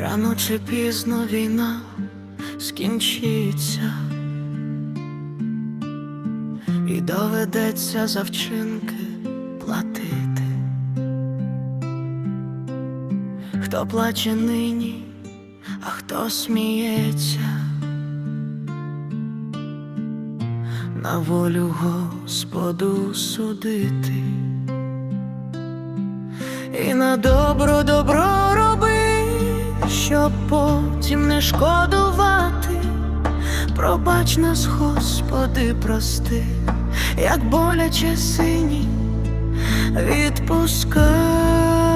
Рано чи пізно війна скінчиться, і доведеться за вчинки платити. Хто плаче нині, а хто сміється, на волю Господу судити. І на добро добро щоб потім не шкодувати. Пробач нас, Господи, прости, як боляче сині відпускати.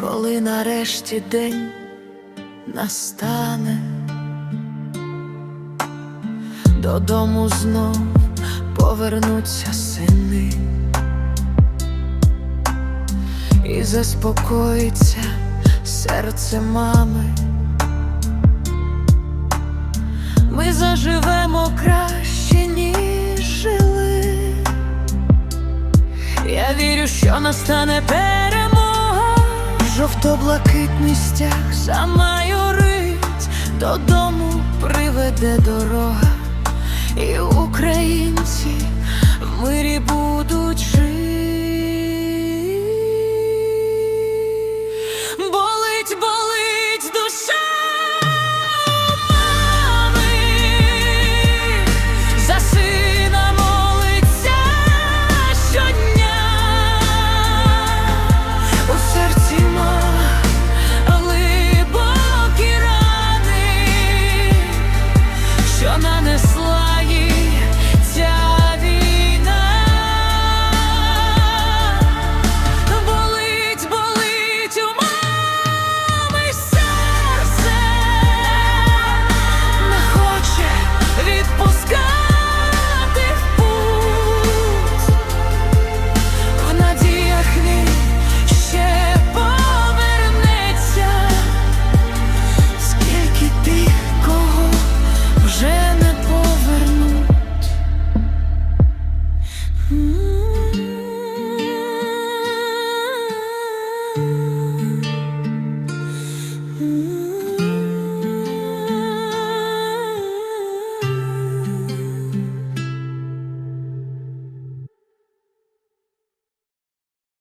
Коли нарешті день настане, додому знов повернуться сини і заспокоїться серце мами. Ми заживемо краще, ніж жили. Я вірю, що настане перемога. Жовто-блакитний стяг замайорить, додому приведе дорога, this life.